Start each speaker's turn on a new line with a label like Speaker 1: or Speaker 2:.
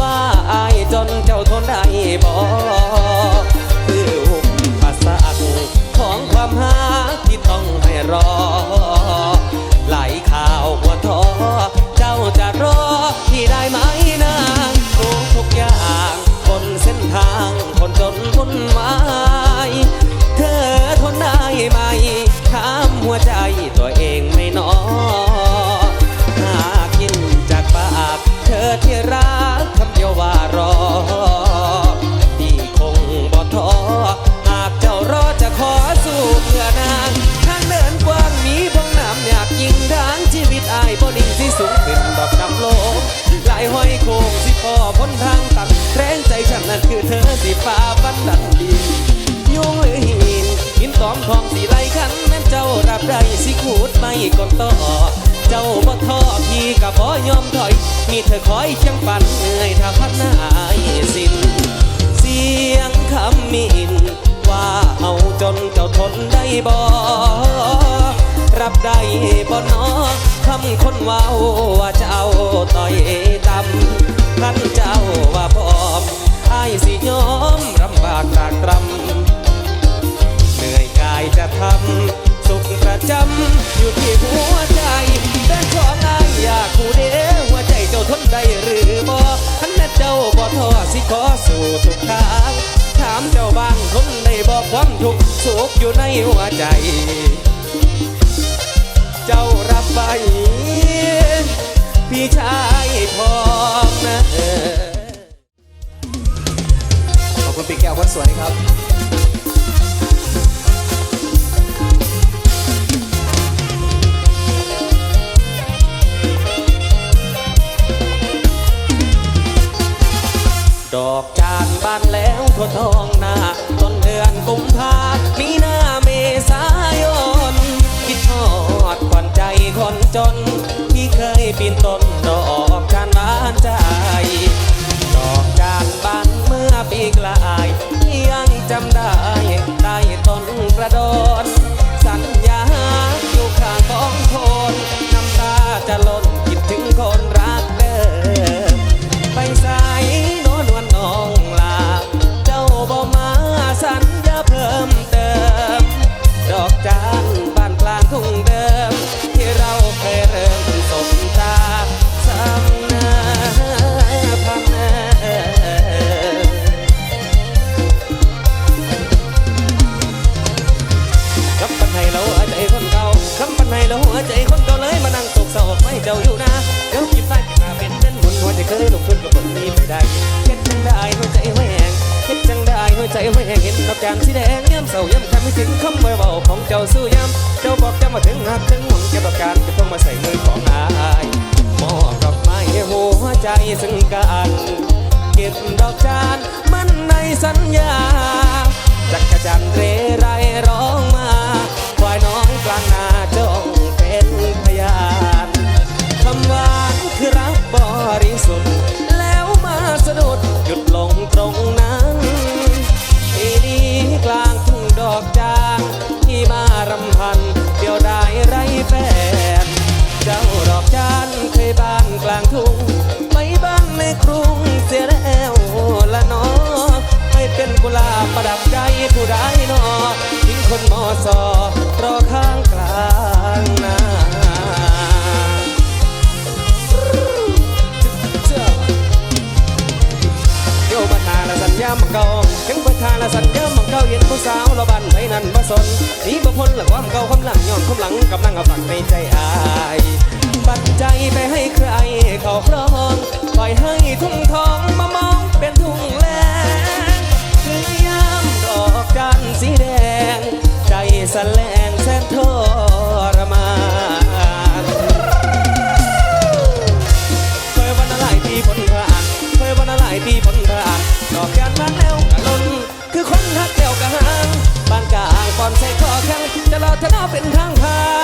Speaker 1: ว่าอายจนเจ้าทนได้บ่ บ่นิ่งที่สูงเป็นดอกดำโลกหลายห้อยโค้ที่พ่อพ้นทางตันแรงใจฉันนั้นคือเธอสิฟ้าฟันดันดีโยุงหรือหินหินตอมทองสีไรขันแม่เจ้ารับได้สิขูดไม่ก่อนต่อเจ้าบ่ท้อพี่กับบ่ยอมถอย มีเธอคอยเชียงฝันเหนื่อยถ้าพัดหน้าสิ้นเสียงคำมินว่าเอาจนเจ้าทนได้บ่รับได้บ่น้อ คนเว้าว่าเจ้าต่อยตำขันเจ้าว่าพร้อมไอ้สิยอมลำบากตากตรำเหนื่อยกายจะทำสุขประจำอยู่ที่หัวใจเดินของอายอยากคู่เด้หัวใจเจ้าทนได้หรือบ่ขันแม่เจ้าบ่ท้อสิขอสู่ทุกทางถามเจ้าบ้างทนได้บ่ความทุกข์สุขอยู่ในหัวใจ เจ้ารับไป พี่ชายพ้อมนะข
Speaker 2: อบคุณปีแก้วคนสวยครับ
Speaker 1: ดอกจานบานแล้วทั่วท้องนา เศร้าไม่เจ้าอยู่นะเดี๋ยวกินใต้มาเป็นเป็นบุญหัวใจเคยลงทุนกับคนนี้ไม่ได้เฮ็ดจังได้หัวใจแหงเฮ็ดจังได้หัวใจแหงเห็นดอกจานสีแดงย้ำเศร้าย้ำคำไม่ถึงคำเบาของเจ้าสู้ย้ำเจ้าบอกจะมาถึงหักถึงหวังเก็บดอกการจะต้องมาใส่มือของอายมอบดอกไม้ให้หัวใจซึ่งกันเก็บดอกจานมันในสัญญาจักรจันทร์เรานเคยบ้านกลางทุ่งไม่บ้านในกรุงเสียแล้วละนอไม่เป็นกุหลาบประดับใจผู้ใดหนอทิ้งคนมอสอรอข้างกลางนาเดี๋ยวประธาละสัญญามังเก่ายังประธานละสัญญามังเก่าเย็นผู้สาวเราบันไปนั่นบ่สนหนีบ่พ้นละความเก่าความหลังย้อนความหลังกำลังเอาฝันในใจอาย มีผลทางดอกยานบ้านแล้วกะลนคือคนหักแล้วกะหางบ้านกลางก่อนใส่คอแข็งจะรอจะน่าเป็นทางผ่าน